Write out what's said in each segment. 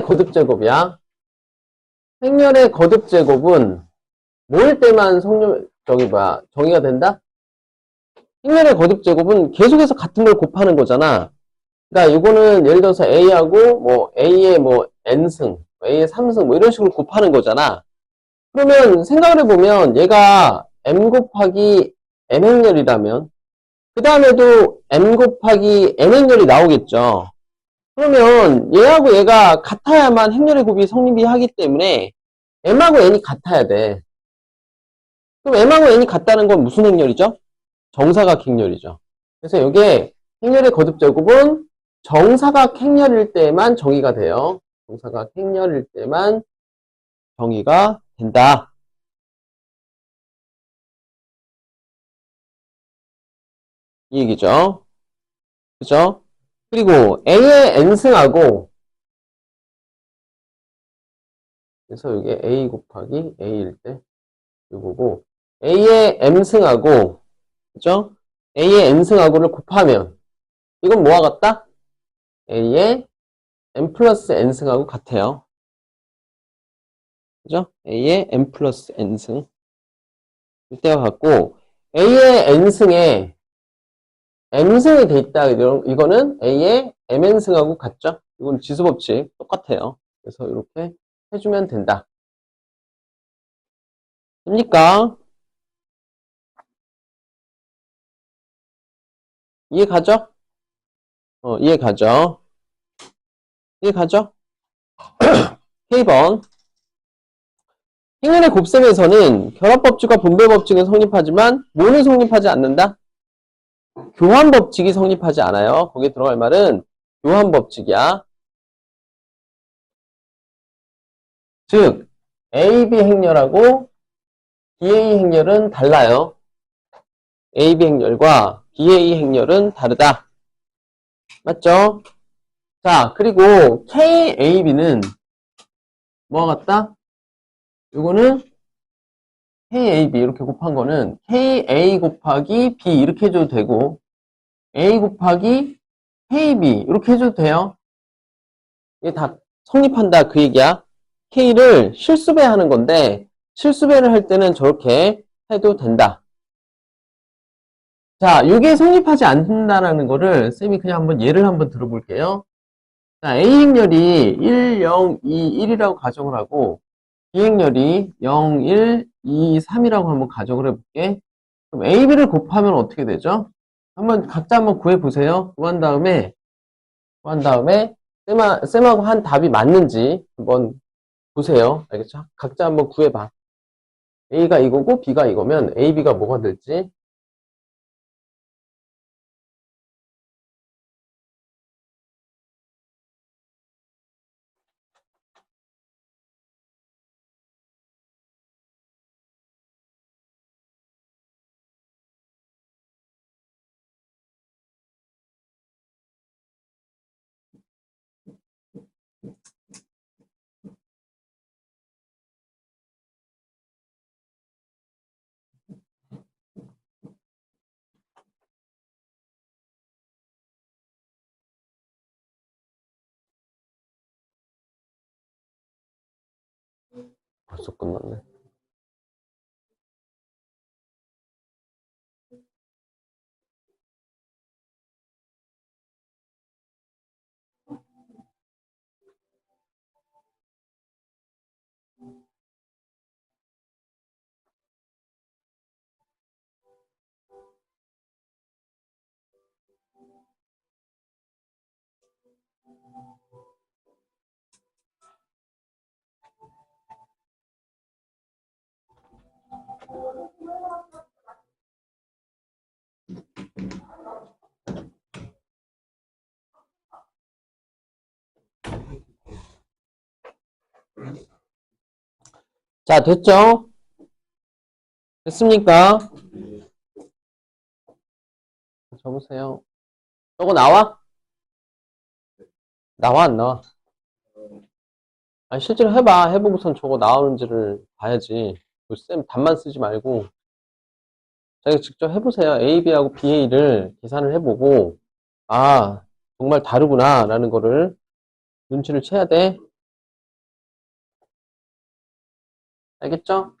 거듭 제곱이야. 행렬의 거듭 제곱은 모일 때만 성립 저기 뭐야 정의가 된다? 행렬의 거듭 제곱은 계속해서 같은 걸 곱하는 거잖아. 그러니까 이거는 예를 들어서 a하고 뭐 a의 뭐 n승, a의 3승 뭐 이런 식으로 곱하는 거잖아. 그러면 생각을 해보면 얘가 m 곱하기 m 행렬이라면 그 다음에도 m 곱하기 n 행렬이 나오겠죠. 그러면 얘하고 얘가 같아야만 행렬의 곱이 성립이 하기 때문에 m하고 n이 같아야 돼. 그럼 m하고 n이 같다는 건 무슨 행렬이죠? 정사각 행렬이죠. 그래서 이게 행렬의 거듭 제곱은 정사각 행렬일 때만 정의가 돼요. 정사각 행렬일 때만 정의가 된다. 이 얘기죠. 그죠? 그리고 A의 N승하고 그래서 이게 A 곱하기 A일 때 이거고 A의 M승하고 그죠? A의 N승하고를 곱하면 이건 뭐와 같다? A의 M 플러스 N승하고 같아요. 그죠? A의 M 플러스 N승 이때와 같고 A의 N승에 M승이 돼 있다. 이거는 A의 MN승하고 같죠? 이건 지수법칙 똑같아요. 그래서 이렇게 해주면 된다. 됩니까? 이해 가죠? 어, 이해 가죠? 이해 가죠? K번. 행렬의 곱셈에서는 결합법칙과 분배법칙은 성립하지만 뭐는 성립하지 않는다? 교환 법칙이 성립하지 않아요. 거기에 들어갈 말은 교환 법칙이야. 즉, AB 행렬하고 BA 행렬은 달라요. AB 행렬과 BA 행렬은 다르다. 맞죠? 자, 그리고 KAB는 뭐와 같다? 요거는 KAB 이렇게 곱한 거는 KA 곱하기 B 이렇게 해줘도 되고 A 곱하기 KB 이렇게 해줘도 돼요. 이게 다 성립한다 그 얘기야. K를 실수배 하는 건데 실수배를 할 때는 저렇게 해도 된다. 자, 이게 성립하지 않는다라는 거를 쌤이 그냥 한번 예를 한번 들어볼게요. 자, A 행렬이 1, 0, 2, 1이라고 가정을 하고 비행렬이 0, 1, 2, 3이라고 한번 가정을 해볼게. 그럼 A, B를 곱하면 어떻게 되죠? 한번 각자 한번 구해보세요. 구한 다음에 구한 다음에 쌤하, 쌤하고 한 답이 맞는지 한번 보세요. 알겠죠? 각자 한번 구해봐. A가 이거고 B가 이거면 A, B가 뭐가 될지 벌써 끝났네. 자, 됐죠? 됐습니까? 적으세요. 저거 나와? 나와, 안 나와? 아니, 실제로 해봐. 해보고선 저거 나오는지를 봐야지. 그쌤 답만 쓰지 말고. 자기가 직접 해보세요. A, B하고 BA를 계산을 해보고, 아, 정말 다르구나, 라는 거를 눈치를 채야 돼. 알겠죠?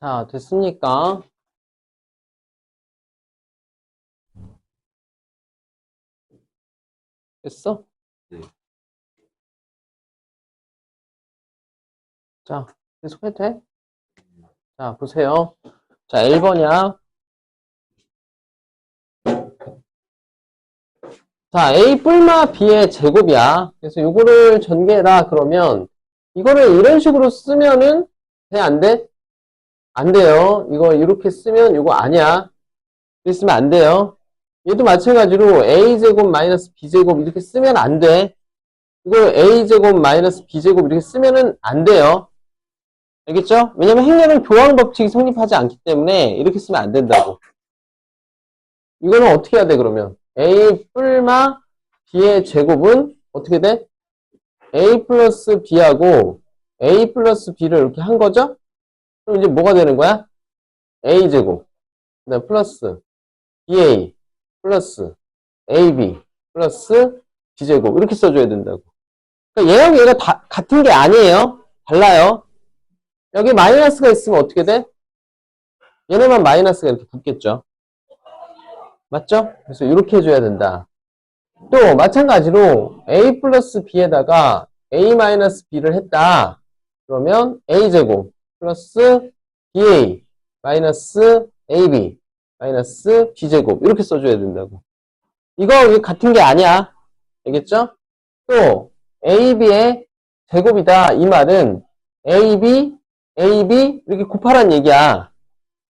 자, 됐습니까? 됐어? 네. 자, 계속 해도 돼? 자, 보세요. 자, 1번이야. 자, A 뿔마 B의 제곱이야. 그래서 이거를 전개해라. 그러면 이거를 이런 식으로 쓰면은 돼? 안 돼? 안 돼요. 이거 이렇게 쓰면 이거 아니야. 이렇게 쓰면 안 돼요. 얘도 마찬가지로 a제곱 마이너스 b제곱 이렇게 쓰면 안 돼. 이거 a제곱 마이너스 b제곱 이렇게 쓰면은 안 돼요. 알겠죠? 왜냐면 행렬은 교환 법칙이 성립하지 않기 때문에 이렇게 쓰면 안 된다고. 이거는 어떻게 해야 돼 그러면? a 뿔마 b의 제곱은 어떻게 돼? a 플러스 b하고 a 플러스 b를 이렇게 한 거죠? 그럼 이제 뭐가 되는 거야? a제곱 그다음 플러스 ba 플러스 ab 플러스 b제곱 이렇게 써줘야 된다고. 그러니까 얘랑 얘가 다 같은 게 아니에요. 달라요. 여기 마이너스가 있으면 어떻게 돼? 얘네만 마이너스가 이렇게 붙겠죠. 맞죠? 그래서 이렇게 해줘야 된다. 또 마찬가지로 a 플러스 b에다가 a 마이너스 b를 했다. 그러면 a제곱 플러스 ba 마이너스 ab 마이너스 b제곱 이렇게 써줘야 된다고. 이거 같은 게 아니야. 알겠죠? 또 ab의 제곱이다. 이 말은 ab, ab 이렇게 곱하란 얘기야.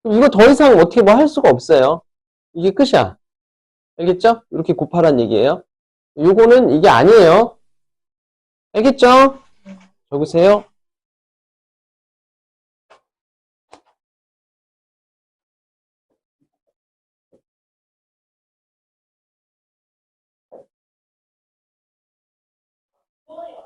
이거 더 이상 어떻게 뭐 할 수가 없어요. 이게 끝이야. 알겠죠? 이렇게 곱하란 얘기예요. 요거는 이게 아니에요. 알겠죠? 적으세요. Boy,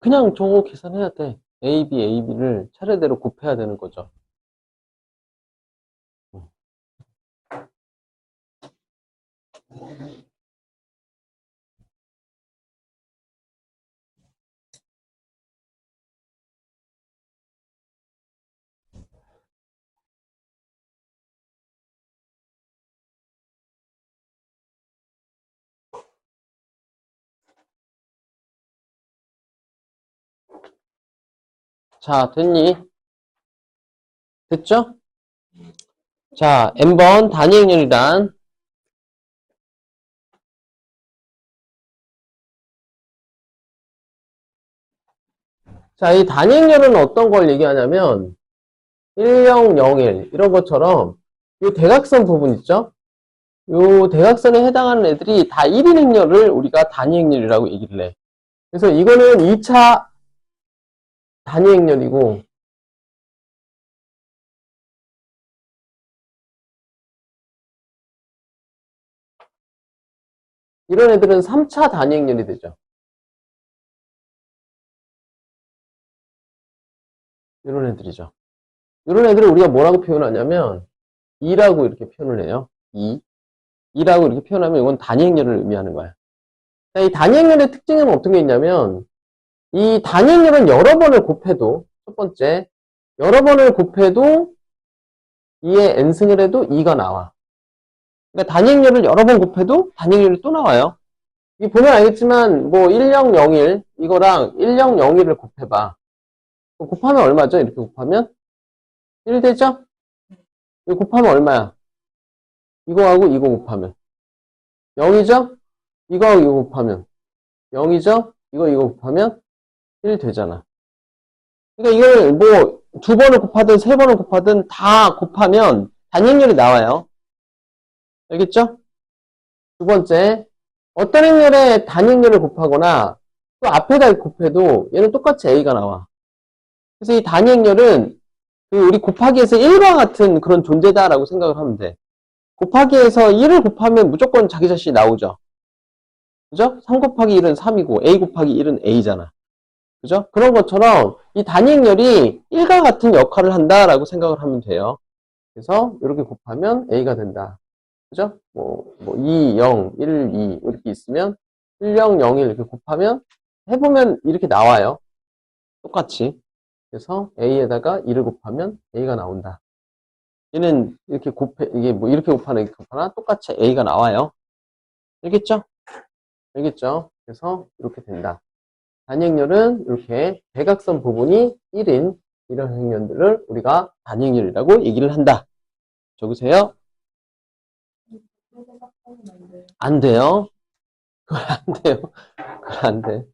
그냥 저거 계산해야 돼. AB, AB를 차례대로 곱해야 되는 거죠. 자, 됐니? 됐죠? 자, n번 단위 행렬이란 자, 이 단위 행렬은 어떤 걸 얘기하냐면 1001 이런 것처럼 이 대각선 부분 있죠? 이 대각선에 해당하는 애들이 다 1인 행렬을 우리가 단위 행렬이라고 얘기를 해. 그래서 이거는 2차 단위 행렬이고 이런 애들은 3차 단위 행렬이 되죠. 이런 애들이죠. 이런 애들을 우리가 뭐라고 표현하냐면 2라고 이렇게 표현을 해요. 2. 2라고 이렇게 표현하면 이건 단위 행렬을 의미하는 거야. 자, 이 단위 행렬의 특징은 어떤 게 있냐면 이 단위율은 여러 번을 곱해도, 첫 번째, 여러 번을 곱해도 2의 n승을 해도 2가 나와. 그러니까 단위율을 여러 번 곱해도 단위율이 또 나와요. 이 보면 알겠지만, 뭐, 1001, 이거랑 1001을 곱해봐. 곱하면 얼마죠? 이렇게 곱하면? 1 되죠? 이거 곱하면 얼마야? 이거하고 이거 곱하면. 0이죠? 이거하고 이거 곱하면. 0이죠? 이거 이거 곱하면 1 되잖아. 그러니까 이걸 뭐 두 번을 곱하든 세 번을 곱하든 다 곱하면 단위율이 나와요. 알겠죠? 두 번째, 어떤 행렬에 단위율을 곱하거나 또 앞에다 곱해도 얘는 똑같이 A가 나와. 그래서 이 단위 행렬은 그 우리 곱하기에서 1과 같은 그런 존재다라고 생각을 하면 돼. 곱하기에서 1을 곱하면 무조건 자기 자신이 나오죠. 그죠? 3 곱하기 1은 3이고 A 곱하기 1은 A잖아. 그죠? 그런 것처럼 이 단위 행렬이 1과 같은 역할을 한다라고 생각을 하면 돼요. 그래서 이렇게 곱하면 A가 된다. 그죠? 뭐, 뭐 2, 0, 1, 2 이렇게 있으면 1, 0, 0, 1 이렇게 곱하면 해보면 이렇게 나와요. 똑같이. 그래서 A에다가 2를 곱하면 A가 나온다. 얘는 이렇게 곱해, 이게 뭐 이렇게 곱하나 이렇게 곱하나 똑같이 A가 나와요. 알겠죠? 알겠죠? 그래서 이렇게 된다. 단행렬은 이렇게 대각선 부분이 1인 이런 행렬들을 우리가 단행렬이라고 얘기를 한다. 적으세요. 안 돼요. 그건 안 돼요. 그건 안 돼.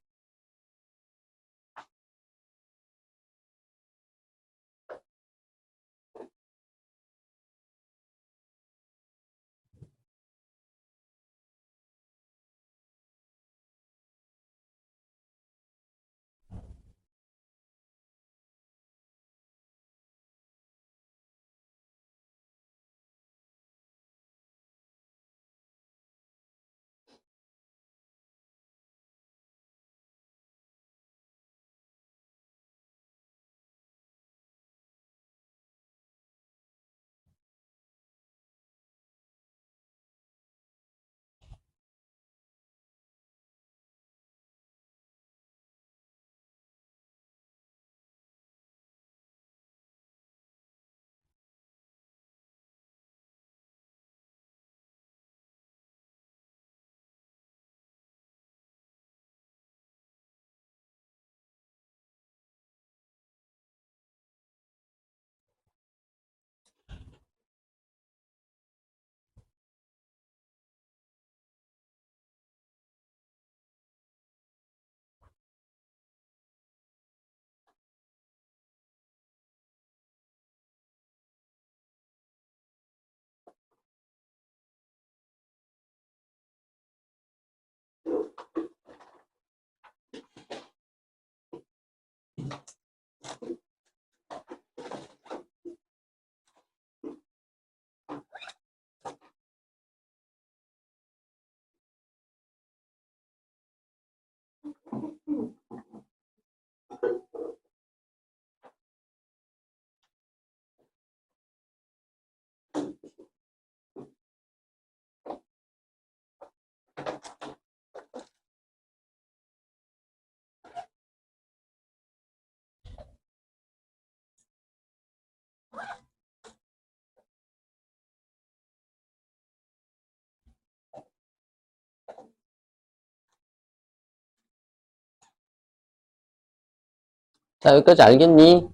자, 여기까지 알겠니?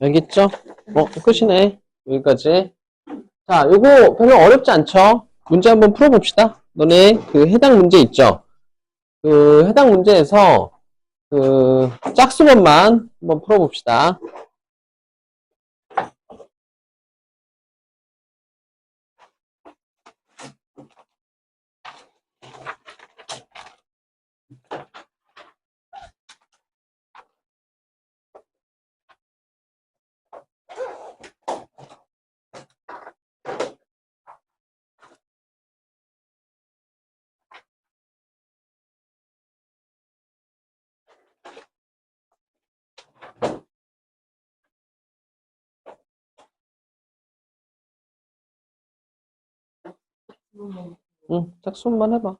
알겠죠? 어, 끝이네. 여기까지. 자, 요거 별로 어렵지 않죠? 문제 한번 풀어봅시다. 너네 그 해당 문제 있죠? 그 해당 문제에서 그 짝수번만 한번 풀어봅시다. 응, 짝수번만 해봐.